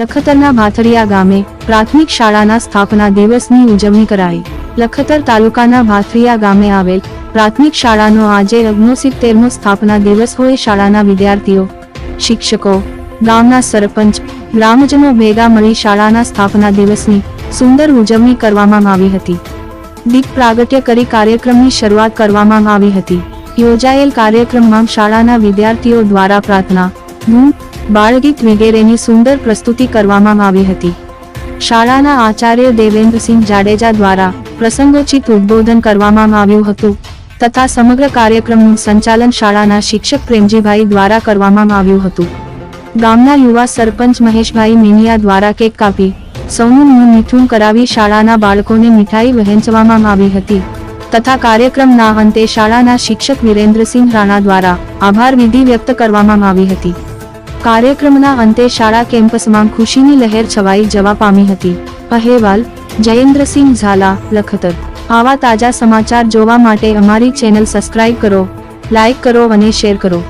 લખતરના ભાથડિયા ગામે પ્રાથમિક શાળાના સ્થાપના દિવસની ઉજવણી કરાઈ. લખતર તાલુકાના ભાથરિયા ગામે આવેલ પ્રાથમિક શાળાનો આજે ઓગણસિત્તેરમો સ્થાપના દિવસ હોય શાળાના વિદ્યાર્થીઓ, શિક્ષકો, ગામના સરપંચ, ગ્રામજનો ભેગા મળી શાળાના સ્થાપના દિવસની સુંદર ઉજવણી કરવામાં આવી હતી. દીપ પ્રાગટ્ય કરી કાર્યક્રમની શરૂઆત કરવામાં આવી હતી. યોજાયેલ કાર્યક્રમમાં શાળાના વિદ્યાર્થીઓ દ્વારા પ્રાર્થના, ધૂન બાળગીત વગેરેની સુંદર પ્રસ્તુતિ કરવામાં આવી હતી. શાળાના આચાર્ય દેવેન્દ્રસિંહ જાડેજા દ્વારા પ્રસંગોચિત ઉદબોધન કરવામાં આવ્યું હતું, તથા સમગ્ર કાર્યક્રમનું સંચાલન શાળાના શિક્ષક પ્રેમજીભાઈ દ્વારા કરવામાં આવ્યું હતું. ગામના યુવા સરપંચ મહેશભાઈ મિનિયા દ્વારા કેક કાપી, સૌનું મોં મીઠું કરાવી શાળાના બાળકોને મીઠાઈ વહેંચવામાં આવી હતી, તથા કાર્યક્રમના અંતે શાળાના શિક્ષક વિરેન્દ્રસિંહ રાણા દ્વારા આભાર વિધિ વ્યક્ત કરવામાં આવી હતી. કાર્યક્રમના અંતે શાળા કેમ્પસમાં ખુશીની લહેર છવાઈ જવા પામી હતી. અહેવાલ, જયેન્દ્રસિંહ ઝાલા, લખતર. આવા તાજા સમાચાર જોવા માટે અમારી ચેનલ સબસ્ક્રાઇબ કરો, લાઇક કરો અને શેર કરો.